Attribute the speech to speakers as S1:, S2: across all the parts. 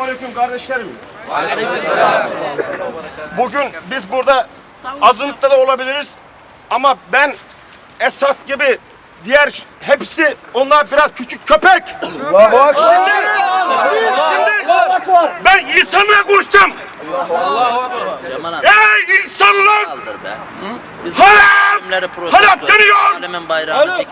S1: Aleyküm kardeşlerim. Bugün biz burada azınlıkta da olabiliriz. Ama ben Esat gibi diğer hepsi onlar biraz küçük köpek. Şimdi, şimdi ben insanlığa konuşacağım. Ey insanlık! Harap! Harap
S2: ediyoruz.
S1: deniyor!
S2: Alemin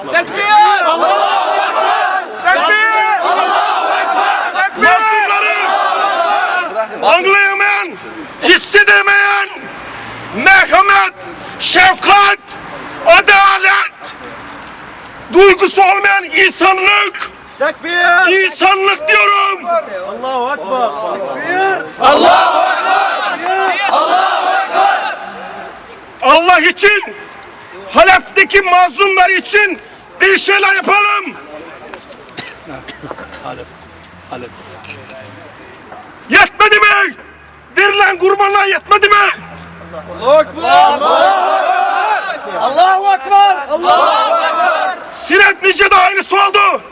S1: duygusu olmayan insanlık İnsanlık diyorum. Allahu Ekber. Allahu Ekber. Allah için Halep'teki mazlumlar için bir şeyler yapalım. Yetmedi mi? Verilen kurbanlar yetmedi mi?
S3: Allahu Ekber.
S1: Sinetlice de aynısı oldu.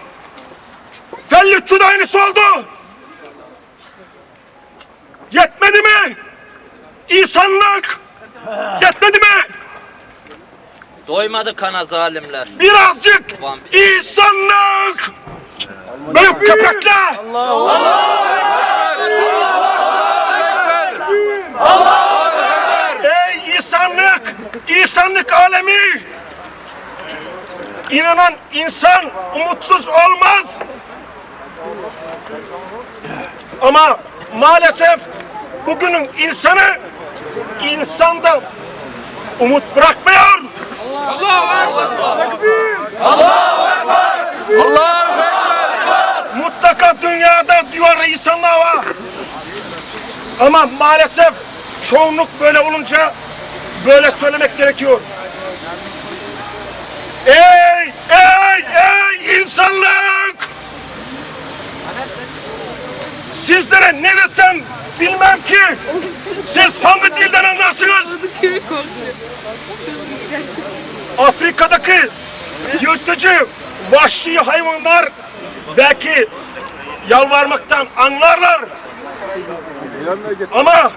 S1: Fellütçü de aynısı oldu. Yetmedi mi? İnsanlık yetmedi mi?
S2: Doymadı kana zalimler.
S1: Birazcık insanlık. Büyük köpekler. Ey insanlık, insanlık alemi. İnanan insan umutsuz olmaz. Ama maalesef bugünün insanı insanda umut bırakmıyor. Mutlaka dünyada diyor insanlar var. Ama maalesef çoğunluk böyle olunca böyle söylemek gerekiyor. Ey, ey, ey insanlık! Sizlere ne desem bilmem ki. Siz hangi dilden anlarsınız? Afrika'daki yırtıcı, vahşi hayvanlar belki yalvarmaktan anlarlar. Ama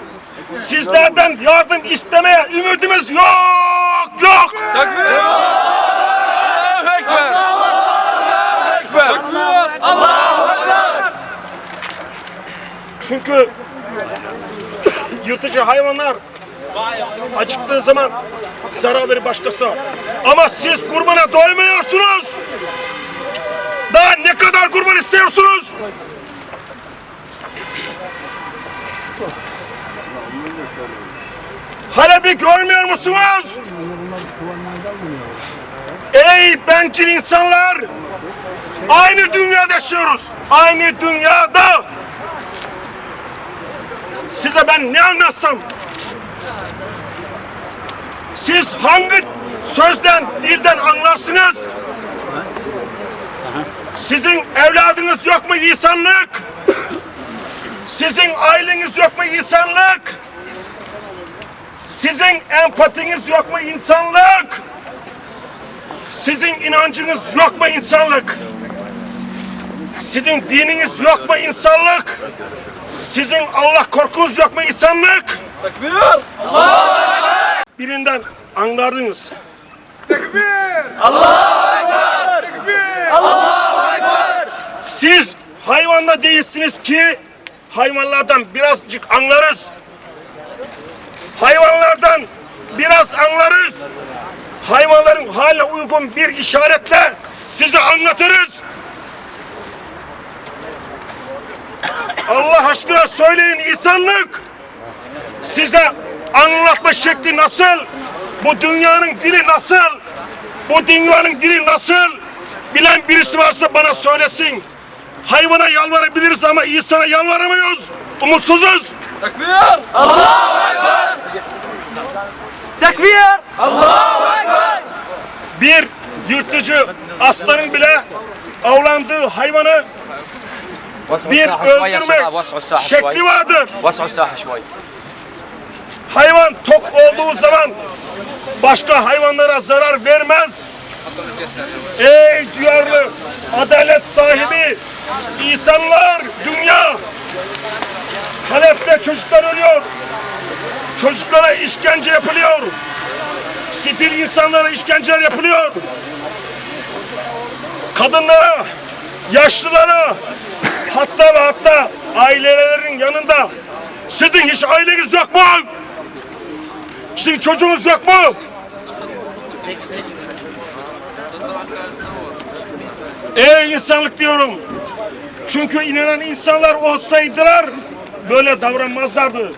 S1: sizlerden yardım istemeye ümidimiz yok, yok. Çünkü yırtıcı hayvanlar acıktığı zaman zarar verir başkasına. Ama siz kurbana doymuyorsunuz. Daha ne kadar kurban istiyorsunuz? Halep'i görmüyor musunuz? Ey bencil insanlar! Aynı dünyada yaşıyoruz. Aynı dünyada. Size ben ne anlatsam? Siz hangi sözden, dilden anlarsınız? Sizin evladınız yok mu insanlık? Sizin aileniz yok mu insanlık? Sizin empatiniz yok mu insanlık? Sizin inancınız yok mu insanlık? Sizin dininiz yok mu insanlık? Sizin Allah korkunuz yok mu insanlık? Birinden anlardınız. Siz hayvanda değilsiniz ki hayvanlardan birazcık anlarız. Hayvanlardan biraz anlarız. Hayvanların haline uygun bir işaretle size anlatırız. Allah aşkına söyleyin insanlık. Size anlatma şekli nasıl? Bu dünyanın dili nasıl? Bu dünyanın dili nasıl? Bilen birisi varsa bana söylesin. Hayvana yalvarabiliriz ama insana yalvaramıyoruz. Umutsuzuz.
S3: Tekbir.
S1: Bir yırtıcı aslanın bile avlandığı hayvanı bir öldürmek şekli vardır. Hayvan tok olduğu zaman başka hayvanlara zarar vermez. Ey duyarlı adalet sahibi insanlar dünya Halep'te çocuklar ölüyor. Çocuklara işkence yapılıyor. Sifil insanlara işkenceler yapılıyor. Kadınlara, yaşlılara, hatta ve hatta ailelerin yanında sizin hiç aileniz yok mu? Sizin çocuğunuz yok mu? Ey insanlık diyorum. Çünkü inanan insanlar olsaydılar böyle davranmazlardı.